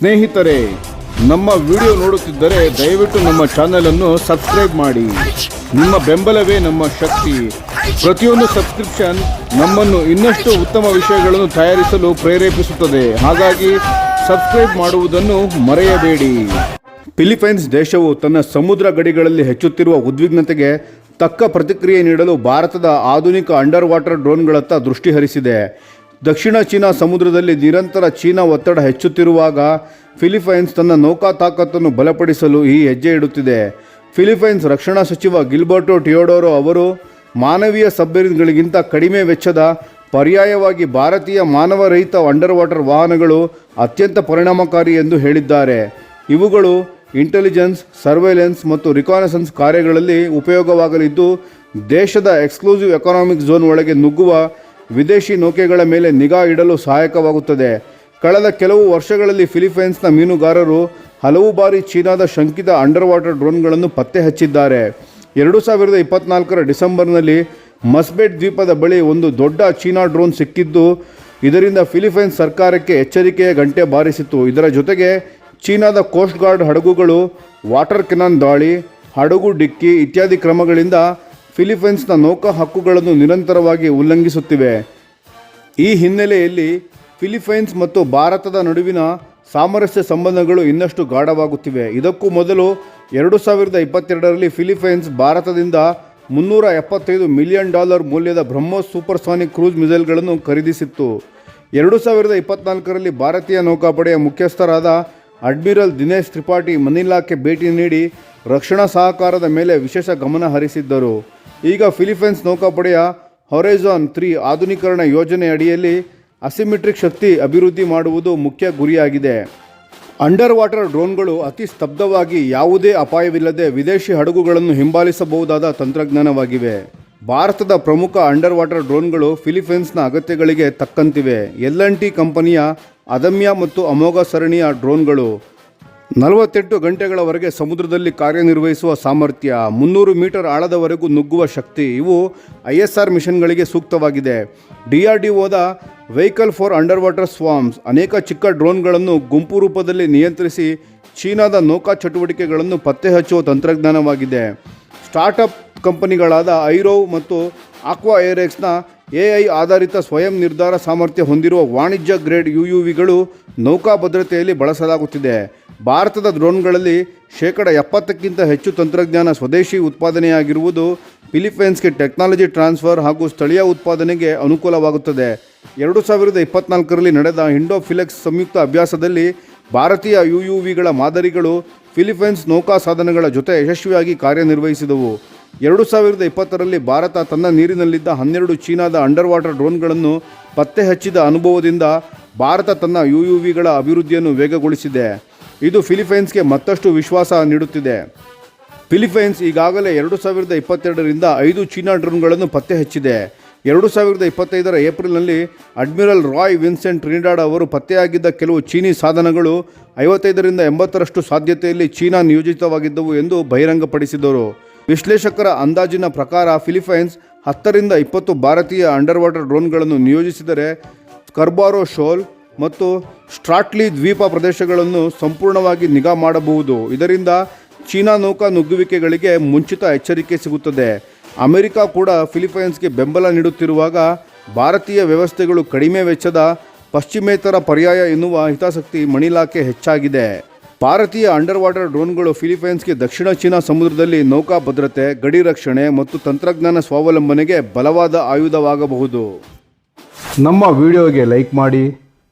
ಸ್ನೇಹಿತರೆ, ನಮ್ಮ ವಿಡಿಯೋ ನೋಡುತ್ತಿದ್ದರೆ ದಯವಿಟ್ಟು ನಮ್ಮ ಚಾನೆಲ್ ಅನ್ನು ಸಬ್ಸ್ಕ್ರೈಬ್ ಮಾಡಿ. ನಿಮ್ಮ ಬೆಂಬಲವೇ ನಮ್ಮ ಶಕ್ತಿ. ಪ್ರತಿಯೊಂದು ಸಬ್ಸ್ಕ್ರಿಪ್ಷನ್ ನಮ್ಮನ್ನು ಇನ್ನಷ್ಟು ಉತ್ತಮ ವಿಷಯಗಳನ್ನು ತಯಾರಿಸಲು ಪ್ರೇರೇಪಿಸುತ್ತದೆ. ಹಾಗಾಗಿ ಸಬ್ಸ್ಕ್ರೈಬ್ ಮಾಡುವುದನ್ನು ಮರೆಯಬೇಡಿ. ಫಿಲಿಪೈನ್ಸ್ ದೇಶವು ತನ್ನ ಸಮುದ್ರ ಗಡಿಗಳಲ್ಲಿ ಹೆಚ್ಚುತ್ತಿರುವ ಉದ್ವಿಗ್ನತೆಗೆ ತಕ್ಕ ಪ್ರತಿಕ್ರಿಯೆ ನೀಡಲು ಭಾರತದ ಆಧುನಿಕ ಅಂಡರ್ ವಾಟರ್ ಡ್ರೋನ್ಗಳತ್ತ ದೃಷ್ಟಿ ಹರಿಸಿದೆ ದಕ್ಷಿಣ ಚೀನಾ ಸಮುದ್ರದಲ್ಲಿ ನಿರಂತರ ಚೀನಾ ಒತ್ತಡ ಹೆಚ್ಚುತ್ತಿರುವಾಗ ಫಿಲಿಪೈನ್ಸ್ ತನ್ನ ನೌಕಾ ತಾಕತ್ತನ್ನು ಬಲಪಡಿಸಲು ಈ ಹೆಜ್ಜೆ ಇಡುತ್ತಿದೆ. ಫಿಲಿಪೈನ್ಸ್ ರಕ್ಷಣಾ ಸಚಿವ ಗಿಲ್ಬರ್ಟೊ ಟಿಯೋಡೋರೋ ಅವರು ಮಾನವೀಯ ಸಬ್ಮರೀನ್ಗಳಿಗಿಂತ ಕಡಿಮೆ ವೆಚ್ಚದ ಪರ್ಯಾಯವಾಗಿ ಭಾರತೀಯ ಮಾನವರಹಿತ ಅಂಡರ್ ವಾಟರ್ ವಾಹನಗಳು ಅತ್ಯಂತ ಪರಿಣಾಮಕಾರಿ ಎಂದು ಹೇಳಿದ್ದಾರೆ. ಇವುಗಳು ಇಂಟೆಲಿಜೆನ್ಸ್, ಸರ್ವೇಲೆನ್ಸ್ ಮತ್ತು ರಿಕಾನಸೆನ್ಸ್ ಕಾರ್ಯಗಳಲ್ಲಿ ಉಪಯೋಗವಾಗಲಿದ್ದು, ದೇಶದ ಎಕ್ಸ್ಕ್ಲೂಸಿವ್ ಎಕನಾಮಿಕ್ ಝೋನ್ ಒಳಗೆ ನುಗ್ಗುವ ವಿದೇಶಿ ನೌಕೆಗಳ ಮೇಲೆ ನಿಗಾ ಇಡಲು ಸಹಾಯಕವಾಗುತ್ತದೆ. ಕಳೆದ ಕೆಲವು ವರ್ಷಗಳಲ್ಲಿ ಫಿಲಿಪೈನ್ಸ್ನ ಮೀನುಗಾರರು ಹಲವು ಬಾರಿ ಚೀನಾದ ಶಂಕಿತ ಅಂಡರ್ ವಾಟರ್ ಡ್ರೋನ್ಗಳನ್ನು ಪತ್ತೆ ಹಚ್ಚಿದ್ದಾರೆ. ಎರಡು ಸಾವಿರದ ಇಪ್ಪತ್ನಾಲ್ಕರ ಡಿಸೆಂಬರ್ನಲ್ಲಿ ಮಸ್ಬೆಟ್ ದ್ವೀಪದ ಬಳಿ ಒಂದು ದೊಡ್ಡ ಚೀನಾ ಡ್ರೋನ್ ಸಿಕ್ಕಿದ್ದು, ಇದರಿಂದ ಫಿಲಿಪೈನ್ಸ್ ಸರ್ಕಾರಕ್ಕೆ ಎಚ್ಚರಿಕೆಯ ಗಂಟೆ ಬಾರಿಸಿತು ಇದರ ಜೊತೆಗೆ ಚೀನಾದ ಕೋಸ್ಟ್ ಗಾರ್ಡ್ ಹಡಗುಗಳು, ವಾಟರ್ ಕೆನಾನ್ ದಾಳಿ, ಹಡಗು ಡಿಕ್ಕಿ ಇತ್ಯಾದಿ ಕ್ರಮಗಳಿಂದ ಫಿಲಿಪೈನ್ಸ್ನ ನೌಕಾ ಹಕ್ಕುಗಳನ್ನು ನಿರಂತರವಾಗಿ ಉಲ್ಲಂಘಿಸುತ್ತಿವೆ. ಈ ಹಿನ್ನೆಲೆಯಲ್ಲಿ ಫಿಲಿಪೈನ್ಸ್ ಮತ್ತು ಭಾರತದ ನಡುವಿನ ಸಾಮರಸ್ಯ ಸಂಬಂಧಗಳು ಇನ್ನಷ್ಟು ಗಾಢವಾಗುತ್ತಿವೆ. ಇದಕ್ಕೂ ಮೊದಲು ಎರಡು ಸಾವಿರದ ಇಪ್ಪತ್ತೆರಡರಲ್ಲಿ ಫಿಲಿಪೈನ್ಸ್ ಭಾರತದಿಂದ ಮುನ್ನೂರ ಎಪ್ಪತ್ತೈದು ಮಿಲಿಯನ್ ಡಾಲರ್ ಮೌಲ್ಯದ ಬ್ರಹ್ಮೋಸ್ ಸೂಪರ್ಸಾನಿಕ್ ಕ್ರೂಸ್ ಮಿಸೈಲ್ಗಳನ್ನು ಖರೀದಿಸಿತ್ತು. ಎರಡು ಸಾವಿರದ ಇಪ್ಪತ್ನಾಲ್ಕರಲ್ಲಿ ಭಾರತೀಯ ನೌಕಾಪಡೆಯ ಮುಖ್ಯಸ್ಥರಾದ ಅಡ್ಮಿರಲ್ ದಿನೇಶ್ ತ್ರಿಪಾಠಿ ಮನಿಲಾಕ್ಕೆ ಭೇಟಿ ನೀಡಿ ರಕ್ಷಣಾ ಸಹಕಾರದ ಮೇಲೆ ವಿಶೇಷ ಗಮನ ಹರಿಸಿದ್ದರು. ಈಗ ಫಿಲಿಪೈನ್ಸ್ ನೌಕಾಪಡೆಯ ಹೊರೈಜಾನ್ ತ್ರೀ ಆಧುನೀಕರಣ ಯೋಜನೆ ಅಡಿಯಲ್ಲಿ ಅಸಿಮೆಟ್ರಿಕ್ ಶಕ್ತಿ ಅಭಿವೃದ್ಧಿ ಮಾಡುವುದು ಮುಖ್ಯ ಗುರಿಯಾಗಿದೆ. ಅಂಡರ್ ವಾಟರ್ ಡ್ರೋನ್ಗಳು ಅತಿ ಸ್ತಬ್ಧವಾಗಿ ಯಾವುದೇ ಅಪಾಯವಿಲ್ಲದೆ ವಿದೇಶಿ ಹಡಗುಗಳನ್ನು ಹಿಂಬಾಲಿಸಬಹುದಾದ ತಂತ್ರಜ್ಞಾನವಾಗಿವೆ. ಭಾರತದ ಪ್ರಮುಖ ಅಂಡರ್ ವಾಟರ್ ಡ್ರೋನ್ಗಳು ಫಿಲಿಪೈನ್ಸ್ನ ಅಗತ್ಯಗಳಿಗೆ ತಕ್ಕಂತಿವೆ. ಎಲ್ ಕಂಪನಿಯ ಅದಮ್ಯ ಮತ್ತು ಅಮೋಘ ಸರಣಿಯ ಡ್ರೋನ್ಗಳು ನಲವತ್ತೆಂಟು ಗಂಟೆಗಳವರೆಗೆ ಸಮುದ್ರದಲ್ಲಿ ಕಾರ್ಯನಿರ್ವಹಿಸುವ ಸಾಮರ್ಥ್ಯ, ಮುನ್ನೂರು ಮೀಟರ್ ಆಳದವರೆಗೂ ನುಗ್ಗುವ ಶಕ್ತಿ, ಇವು ಐ ಎಸ್ ಆರ್ ಮಿಷನ್ಗಳಿಗೆ ಸೂಕ್ತವಾಗಿದೆ. ಡಿ ಆರ್ ಡಿ ಒದ vehicle for under water swarms ಅನೇಕ ಚಿಕ್ಕ ಡ್ರೋನ್ಗಳನ್ನು ಗುಂಪು ರೂಪದಲ್ಲಿ ನಿಯಂತ್ರಿಸಿ ಚೀನಾದ ನೌಕಾ ಚಟುವಟಿಕೆಗಳನ್ನು ಪತ್ತೆ ಹಚ್ಚುವ ತಂತ್ರಜ್ಞಾನವಾಗಿದೆ. ಸ್ಟಾರ್ಟಪ್ ಕಂಪನಿಗಳಾದ ಐರೋವ್ ಮತ್ತು ಆಕ್ವಾ ಏರೆಕ್ಸ್ನ ಎ ಐ ಆಧಾರಿತ ಸ್ವಯಂ ನಿರ್ಧಾರ ಸಾಮರ್ಥ್ಯ ಹೊಂದಿರುವ ವಾಣಿಜ್ಯ ಗ್ರೇಡ್ ಯು ಯು ವಿಗಳು ನೌಕಾ ಭದ್ರತೆಯಲ್ಲಿ ಬಳಸಲಾಗುತ್ತಿದೆ. ಭಾರತದ ಡ್ರೋನ್ಗಳಲ್ಲಿ ಶೇಕಡ ಎಪ್ಪತ್ತಕ್ಕಿಂತ ಹೆಚ್ಚು ತಂತ್ರಜ್ಞಾನ ಸ್ವದೇಶಿ ಉತ್ಪಾದನೆಯಾಗಿರುವುದು ಫಿಲಿಪೈನ್ಸ್ಗೆ ಟೆಕ್ನಾಲಜಿ ಟ್ರಾನ್ಸ್ಫರ್ ಹಾಗೂ ಸ್ಥಳೀಯ ಉತ್ಪಾದನೆಗೆ ಅನುಕೂಲವಾಗುತ್ತದೆ. ಎರಡು ಸಾವಿರದ ಇಪ್ಪತ್ನಾಲ್ಕರಲ್ಲಿ ನಡೆದ ಇಂಡೋಫಿಲೆಕ್ಸ್ ಸಂಯುಕ್ತ ಅಭ್ಯಾಸದಲ್ಲಿ ಭಾರತೀಯ ಯು ಯು ವಿಗಳ ಮಾದರಿಗಳು ಫಿಲಿಪೈನ್ಸ್ ನೌಕಾ ಸಾಧನಗಳ ಜೊತೆ ಯಶಸ್ವಿಯಾಗಿ ಕಾರ್ಯನಿರ್ವಹಿಸಿದವು. ಎರಡು ಸಾವಿರದ ಇಪ್ಪತ್ತರಲ್ಲಿ ಭಾರತ ತನ್ನ ನೀರಿನಲ್ಲಿದ್ದ ಹನ್ನೆರಡು ಚೀನಾದ ಅಂಡರ್ ವಾಟರ್ ಡ್ರೋನ್ಗಳನ್ನು ಪತ್ತೆ ಹಚ್ಚಿದ ಅನುಭವದಿಂದ ಭಾರತ ತನ್ನ ಯು ಯು ವಿಗಳ ಅಭಿವೃದ್ಧಿಯನ್ನು ವೇಗಗೊಳಿಸಿದೆ. ಇದು ಫಿಲಿಪೈನ್ಸ್ಗೆ ಮತ್ತಷ್ಟು ವಿಶ್ವಾಸ ನೀಡುತ್ತಿದೆ. ಫಿಲಿಪೈನ್ಸ್ ಈಗಾಗಲೇ ಎರಡು ಸಾವಿರದ ಇಪ್ಪತ್ತೆರಡರಿಂದ ಐದು ಚೀನಾ ಡ್ರೋನ್ಗಳನ್ನು ಪತ್ತೆ ಹಚ್ಚಿದೆ. ಎರಡು ಸಾವಿರದ ಇಪ್ಪತ್ತೈದರ ಏಪ್ರಿಲ್ನಲ್ಲಿ ಅಡ್ಮಿರಲ್ ರಾಯ್ ವಿನ್ಸೆಂಟ್ ಟ್ರಿನಿಡಾಡ್ ಅವರು ಪತ್ತೆಯಾಗಿದ್ದ ಕೆಲವು ಚೀನಿ ಸಾಧನಗಳು ಐವತ್ತೈದರಿಂದ ಎಂಬತ್ತರಷ್ಟು ಸಾಧ್ಯತೆಯಲ್ಲಿ ಚೀನಾ ನಿಯೋಜಿತವಾಗಿದ್ದವು ಎಂದು ಬಹಿರಂಗಪಡಿಸಿದರು. ವಿಶ್ಲೇಷಕರ ಅಂದಾಜಿನ ಪ್ರಕಾರ ಫಿಲಿಪೈನ್ಸ್ ಹತ್ತರಿಂದ ಇಪ್ಪತ್ತು ಭಾರತೀಯ ಅಂಡರ್ ವಾಟರ್ ಡ್ರೋನ್ಗಳನ್ನು ನಿಯೋಜಿಸಿದರೆ ಕರ್ಬಾರೋ ಶೋಲ್ ಮತ್ತು ಸ್ಟ್ರಾಟ್ಲಿ ದ್ವೀಪ ಪ್ರದೇಶಗಳನ್ನು ಸಂಪೂರ್ಣವಾಗಿ ನಿಗಾ ಮಾಡಬಹುದು. ಇದರಿಂದ ಚೀನಾ ನೌಕಾ ನುಗ್ಗುವಿಕೆಗಳಿಗೆ ಮುಂಚಿತ ಎಚ್ಚರಿಕೆ ಸಿಗುತ್ತದೆ. ಅಮೆರಿಕ ಕೂಡ ಫಿಲಿಪೈನ್ಸ್ಗೆ ಬೆಂಬಲ ನೀಡುತ್ತಿರುವಾಗ ಭಾರತೀಯ ವ್ಯವಸ್ಥೆಗಳು ಕಡಿಮೆ ವೆಚ್ಚದ ಪಶ್ಚಿಮೇತರ ಪರ್ಯಾಯ ಎನ್ನುವ ಹಿತಾಸಕ್ತಿ ಮಣಿಲಾಕ್ಕೆ ಹೆಚ್ಚಾಗಿದೆ. ಭಾರತೀಯ ಅಂಡರ್ ವಾಟರ್ ಡ್ರೋನ್ಗಳು ಫಿಲಿಪೈನ್ಸ್ಗೆ ದಕ್ಷಿಣ ಚೀನಾ ಸಮುದ್ರದಲ್ಲಿ ನೌಕಾ ಭದ್ರತೆ, ಗಡಿ ರಕ್ಷಣೆ ಮತ್ತು ತಂತ್ರಜ್ಞಾನ ಸ್ವಾವಲಂಬನೆಗೆ ಬಲವಾದ ಆಯುಧವಾಗಬಹುದು. ನಮ್ಮ ವಿಡಿಯೋಗೆ ಲೈಕ್ ಮಾಡಿ